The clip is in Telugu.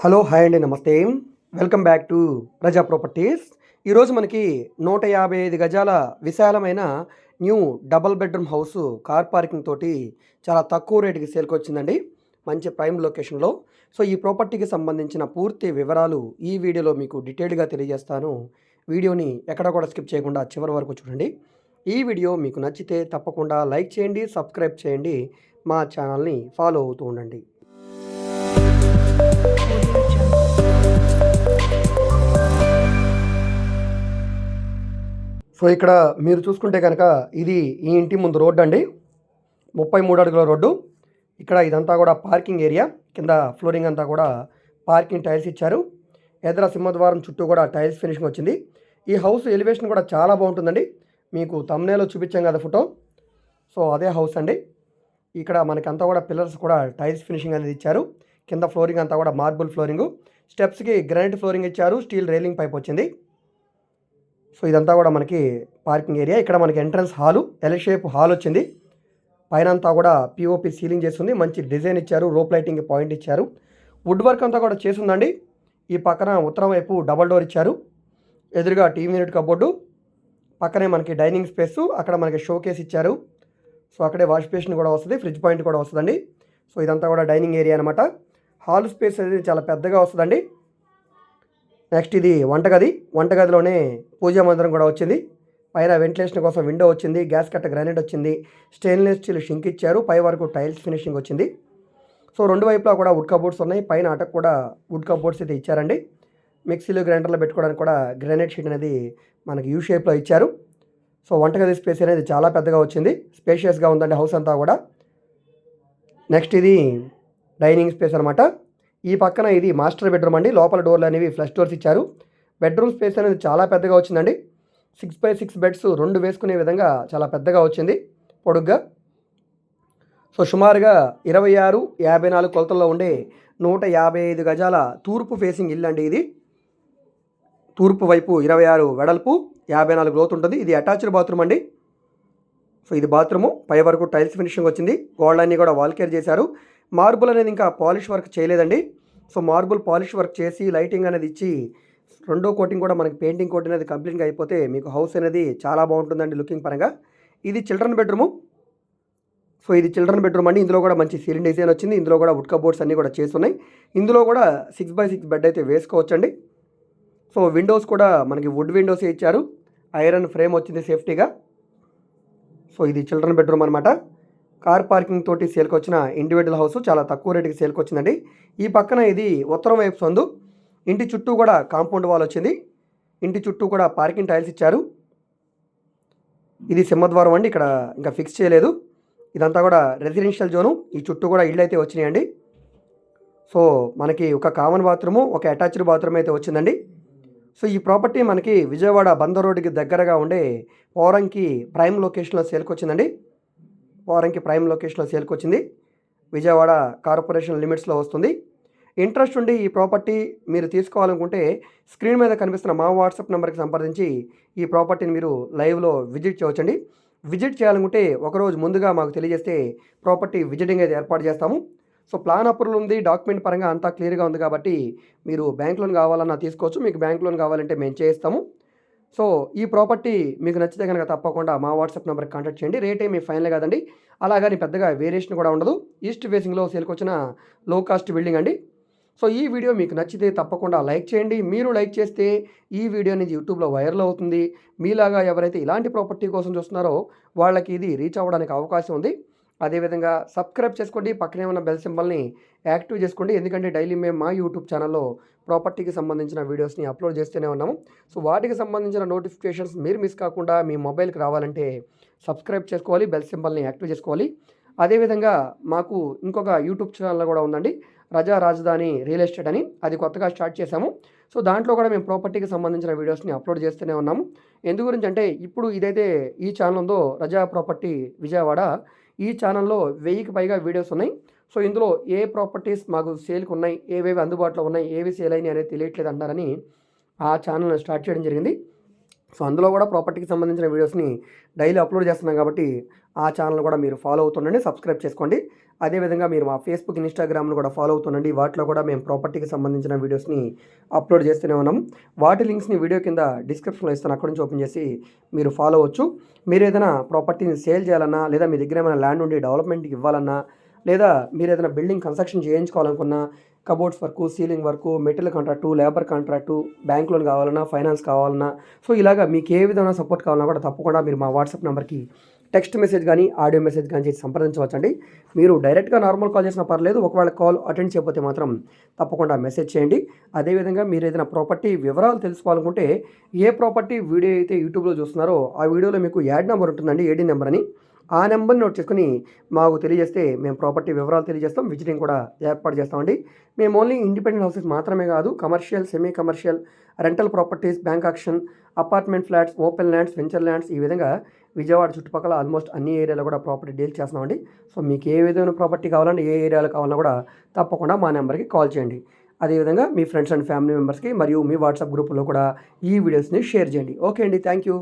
హలో హాయ్ అండి నమస్తే. Welcome back to Praja properties. ఈరోజు మనకి నూట యాభై ఐదు గజాల విశాలమైన new double bedroom house car parking తోటి చాలా తక్కువ రేటుకి సేల్కి వచ్చిందండి. మంచి ప్రైమ్ లొకేషన్లో. సో ఈ ప్రాపర్టీకి సంబంధించిన పూర్తి వివరాలు ఈ వీడియోలో మీకు డీటెయిల్గా తెలియజేస్తాను. వీడియోని ఎక్కడ కూడా స్కిప్ చేయకుండా చివరి వరకు చూడండి. ఈ వీడియో మీకు నచ్చితే తప్పకుండా లైక్ చేయండి సబ్స్క్రైబ్ చేయండి. మా ఛానల్ని ఫాలో అవుతూ ఉండండి. సో ఇక్కడ మీరు చూసుకుంటే కనుక ఇది ఈ ఇంటి ముందు రోడ్డు అండి. ముప్పై మూడు అడుగుల రోడ్డు. ఇక్కడ ఇదంతా కూడా పార్కింగ్ ఏరియా. కింద ఫ్లోరింగ్ అంతా కూడా పార్కింగ్ టైల్స్ ఇచ్చారు. ఎదుర సింహద్వారం చుట్టూ కూడా టైల్స్ ఫినిషింగ్ వచ్చింది. ఈ హౌస్ ఎలివేషన్ కూడా చాలా బాగుంటుందండి. మీకు తమ్నేలో చూపించాం కదా ఫోటో. సో అదే హౌస్ అండి. ఇక్కడ మనకంతా కూడా పిల్లర్స్ కూడా టైల్స్ ఫినిషింగ్ అనేది ఇచ్చారు. కింద ఫ్లోరింగ్ అంతా కూడా మార్బుల్ ఫ్లోరింగ్. స్టెప్స్కి గ్రానైట్ ఫ్లోరింగ్ ఇచ్చారు. స్టీల్ రైలింగ్ పైప్ వచ్చింది. సో ఇదంతా కూడా మనకి పార్కింగ్ ఏరియా. ఇక్కడ మనకి entrance hall L shape hall వచ్చింది. పైన అంతా కూడా పిఓపి సీలింగ్ చేస్తుంది. మంచి డిజైన్ ఇచ్చారు రోప్ లైటింగ్ పాయింట్ ఇచ్చారు. వుడ్ వర్క్ అంతా కూడా చేసిందండి ఈ పక్కన ఉత్తరం వైపు డబల్ డోర్ ఇచ్చారు. ఎదురుగా టీవీ యూనిట్ కబోర్డు పక్కనే మనకి డైనింగ్ స్పేస్ అక్కడ మనకి షో కేస్ ఇచ్చారు. సో అక్కడే వాష్ బేసిన్ కూడా వస్తుంది ఫ్రిడ్జ్ పాయింట్ కూడా వస్తుందండి. సో ఇదంతా కూడా డైనింగ్ ఏరియా అనమాట హాల్ స్పేస్ అనేది చాలా పెద్దగా వస్తుందండి. నెక్స్ట్ ఇది వంటగది. వంటగదిలోనే పూజా మందిరం కూడా వచ్చింది. పైన వెంటిలేషన్ కోసం విండో వచ్చింది. గ్యాస్ కట్ట గ్రానైట్ వచ్చింది. స్టెయిన్లెస్ స్టీల్ షింక్ ఇచ్చారు. పై వరకు టైల్స్ ఫినిషింగ్ వచ్చింది. సో రెండు వైపులా కూడా వుడ్ కబోర్డ్స్ ఉన్నాయి. పైన అటకు కూడా వుడ్ కబోర్డ్స్ అయితే ఇచ్చారండి. మిక్సీలు గ్రైండర్లో పెట్టుకోవడానికి కూడా గ్రానైట్ షీట్ అనేది మనకి యూ షేప్లో ఇచ్చారు. సో వంటగది స్పేస్ అనేది చాలా పెద్దగా వచ్చింది. స్పేషియస్గా ఉందండి హౌస్ అంతా కూడా. నెక్స్ట్ ఇది డైనింగ్ స్పేస్ అనమాట ఈ పక్కన ఇది మాస్టర్ బెడ్రూమ్ అండి. లోపల డోర్లు అనేవి ఫ్లష్ డోర్స్ ఇచ్చారు. బెడ్రూమ్ స్పేస్ అనేది చాలా పెద్దగా వచ్చిందండి. సిక్స్ బై సిక్స్ బెడ్స్ రెండు వేసుకునే విధంగా చాలా పెద్దగా వచ్చింది పొడుగ్గా. సో సుమారుగా ఇరవై ఆరు యాభై నాలుగు కొలతల్లో ఉండే నూట యాభై ఐదు గజాల తూర్పు ఫేసింగ్ ఇల్లు అండి ఇది. తూర్పు వైపు ఇరవై ఆరు వెడల్పు యాభై నాలుగు లోతు ఉంటుంది. ఇది అటాచ్డ్ బాత్రూమ్ అండి. సో ఇది బాత్రూము పై వరకు టైల్స్ ఫినిషింగ్ వచ్చింది. గోడలన్నీ కూడా వాల్కేర్ చేశారు. మార్బుల్ అనేది ఇంకా పాలిష్ వర్క్ చేయలేదండి. సో మార్బుల్ పాలిష్ వర్క్ చేసి లైటింగ్ అనేది ఇచ్చి రెండో కోటింగ్ కూడా మనకి పెయింటింగ్ కోటింగ్ అనేది కంప్లీట్గా అయిపోతే మీకు హౌస్ అనేది చాలా బాగుంటుందండి లుకింగ్ పరంగా. ఇది చిల్డ్రన్ బెడ్రూము. సో ఇది చిల్డ్రన్ బెడ్రూమ్ అండి. ఇందులో కూడా మంచి సీలింగ్ డిజైన్ వచ్చింది. ఇందులో కూడా వుడ్ కబోర్డ్స్ అన్నీ కూడా చేస్తున్నాయి. ఇందులో కూడా సిక్స్ బై సిక్స్ బెడ్ అయితే వేసుకోవచ్చండి. సో విండోస్ కూడా మనకి వుడ్ విండోస్ ఇచ్చారు. ఐరన్ ఫ్రేమ్ వచ్చింది సేఫ్టీగా. సో ఇది చిల్డ్రన్ బెడ్రూమ్ అనమాట కార్ పార్కింగ్ తోటి సేల్కి వచ్చిన ఇండివిజువల్ హౌస్ చాలా తక్కువ రేటుకి సేల్కి వచ్చిందండి ఈ పక్కన ఇది ఉత్తరం వైపు సందు. ఇంటి చుట్టూ కూడా కాంపౌండ్ వాల్ వచ్చింది. ఇంటి చుట్టూ కూడా పార్కింగ్ టైల్స్ ఇచ్చారు. ఇది సింహద్వారం అండి ఇక్కడ ఇంకా ఫిక్స్ చేయలేదు. ఇదంతా కూడా రెసిడెన్షియల్ జోను ఈ చుట్టూ కూడా ఇళ్ళు అయితే వచ్చినాయండి. సో మనకి ఒక కామన్ బాత్రూము ఒక అటాచ్డ్ బాత్రూమ్ అయితే వచ్చిందండి. సో ఈ ప్రాపర్టీ మనకి విజయవాడ బందర్ రోడ్డుకి దగ్గరగా ఉండే పోరంకి ప్రైమ్ లొకేషన్లో సేల్కి వారంకి ప్రైమ్ లొకేషన్లో సేల్కి వచ్చింది విజయవాడ కార్పొరేషన్ లిమిట్స్లో వస్తుంది. ఇంట్రెస్ట్ ఉండి ఈ ప్రాపర్టీ మీరు తీసుకోవాలనుకుంటే స్క్రీన్ మీద కనిపిస్తున్న మా వాట్సాప్ నెంబర్కి సంప్రదించి ఈ ప్రాపర్టీని మీరు లైవ్లో విజిట్ చేయవచ్చండి. విజిట్ చేయాలనుకుంటే ఒకరోజు ముందుగా మాకు తెలియజేస్తే ప్రాపర్టీ విజిటింగ్ అయితే ఏర్పాటు చేస్తాము. సో ప్లాన్ అప్రూవల్ ఉంది డాక్యుమెంట్ పరంగా అంతా క్లియర్గా ఉంది కాబట్టి మీరు బ్యాంక్ లోన్ కావాలన్నా తీసుకోవచ్చు. మీకు బ్యాంక్ లోన్ కావాలంటే మేము చేయిస్తాము. సో ఈ ప్రాపర్టీ మీకు నచ్చితే కనుక తప్పకుండా మా వాట్సాప్ నెంబర్కి కాంటాక్ట్ చేయండి. రేట్ ఏమీ ఫైనల్ కాదండి. అలాగని పెద్దగా వేరియేషన్ కూడా ఉండదు. ఈస్ట్ ఫేసింగ్లో సేల్కి వచ్చిన లో కాస్ట్ బిల్డింగ్ అండి. సో ఈ వీడియో మీకు నచ్చితే తప్పకుండా లైక్ చేయండి. మీరు లైక్ చేస్తే ఈ వీడియో అనేది యూట్యూబ్లో వైరల్ అవుతుంది. మీలాగా ఎవరైతే ఇలాంటి ప్రాపర్టీ కోసం చూస్తున్నారో వాళ్ళకి ఇది రీచ్ అవ్వడానికి అవకాశం ఉంది. అదేవిధంగా సబ్స్క్రైబ్ చేసుకోండి. పక్కనే ఉన్న బెల్ సింబల్ని యాక్టివ్ చేసుకోండి. ఎందుకంటే డైలీ మేము మా యూట్యూబ్ ఛానల్లో ప్రాపర్టీకి సంబంధించిన వీడియోస్ని అప్లోడ్ చేస్తూనే ఉన్నాము. సో వాటికి సంబంధించిన నోటిఫికేషన్స్ మీరు మిస్ కాకుండా మీ మొబైల్కి రావాలంటే సబ్స్క్రైబ్ చేసుకోవాలి బెల్ సింబల్ని యాక్టివ్ చేసుకోవాలి. అదేవిధంగా మాకు ఇంకొక యూట్యూబ్ ఛానల్ కూడా ఉందండి. రజా రాజధాని రియల్ ఎస్టేట్ అని. అది కొత్తగా స్టార్ట్ చేశాము. సో దాంట్లో కూడా మేము ప్రాపర్టీకి సంబంధించిన వీడియోస్ని అప్లోడ్ చేస్తూనే ఉన్నాము. ఎందు గురించి అంటే ఇప్పుడు ఇదైతే ఈ ఛానల్ ఉందో రజా ప్రాపర్టీ విజయవాడ. ఈ ఛానల్లో వెయ్యికి పైగా వీడియోస్ ఉన్నాయి. సో ఇందులో ఏ ప్రాపర్టీస్ మాకు సేల్కి ఉన్నాయి ఏవేవి అందుబాటులో ఉన్నాయి ఏవి సేల్ అయినాయి అనేది తెలియట్లేదు అంటారని ఆ ఛానల్ స్టార్ట్ చేయడం జరిగింది. సో అందులో కూడా ప్రాపర్టీకి సంబంధించిన వీడియోస్ని డైలీ అప్లోడ్ చేస్తున్నాం కాబట్టి ఆ ఛానల్ కూడా మీరు ఫాలో అవుతుండండి సబ్స్క్రైబ్ చేసుకోండి. అదేవిధంగా మీరు మా ఫేస్బుక్ ఇన్స్టాగ్రామ్ను కూడా ఫాలో అవుతుండండి. వాటిలో కూడా మేము ప్రాపర్టీకి సంబంధించిన వీడియోస్ని అప్లోడ్ చేస్తూనే ఉన్నాం. వాటి లింక్స్ని వీడియో కింద డిస్క్రిప్షన్లో ఇస్తాను. అక్కడ నుంచి ఓపెన్ చేసి మీరు ఫాలో అవ్వచ్చు. మీరు ఏదైనా ప్రాపర్టీని సేల్ చేయాలన్నా లేదా మీ దగ్గర ఏమైనా ల్యాండ్ ఉండి డెవలప్మెంట్కి ఇవ్వాలన్నా లేదా మీరు ఏదైనా building construction చేయించుకోవాలనుకున్నా cupboards work ceiling work material contract labour contract bank loan కావాలన్నా ఫైనాన్స్ కావాలన్నా. సో ఇలాగా మీకు ఏ విధమైన సపోర్ట్ కావాలన్నా కూడా తప్పకుండా మీరు మా వాట్సాప్ నెంబర్కి టెక్స్ట్ మెసేజ్ కానీ ఆడియో మెసేజ్ కానీ చేసి సంప్రదించవచ్చండి. మీరు డైరెక్ట్గా నార్మల్ కాల్ చేసినా పర్లేదు ఒకవేళ కాల్ అటెండ్ చేయకపోతే మాత్రం తప్పకుండా మెసేజ్ చేయండి. అదేవిధంగా మీరు ఏదైనా ప్రాపర్టీ వివరాలు తెలుసుకోవాలనుకుంటే ఏ ప్రాపర్టీ వీడియో అయితే యూట్యూబ్లో చూస్తున్నారో ఆ వీడియోలో మీకు యాడ్ నెంబర్ ఉంటుందండి ఏడీ నెంబర్ అని. ఆ నెంబర్ని నోట్ చేసుకుని మాకు తెలియజేస్తే మేము ప్రాపర్టీ వివరాలు తెలియజేస్తాం. విజిటింగ్ కూడా ఏర్పాటు చేస్తామండి. మేము ఓన్లీ ఇండిపెండెంట్ హౌసెస్ మాత్రమే కాదు commercial semi commercial rental properties bank auction apartment flats open lands venture lands ఈ విధంగా విజయవాడ చుట్టుపక్కల ఆల్మోస్ట్ అన్ని ఏరియాలో కూడా ప్రాపర్టీ డీల్ చేస్తున్నామండి. సో మీకు ఏ విధమైన ప్రాపర్టీ కావాలన్నా ఏ ఏరియాలో కావాలన్నా కూడా తప్పకుండా మా నెంబర్కి కాల్ చేయండి. అదేవిధంగా మీ ఫ్రెండ్స్ అండ్ ఫ్యామిలీ మెంబర్స్కి మరియు మీ వాట్సాప్ గ్రూపులో కూడా ఈ వీడియోస్ని షేర్ చేయండి. ఓకే అండి. Thank you.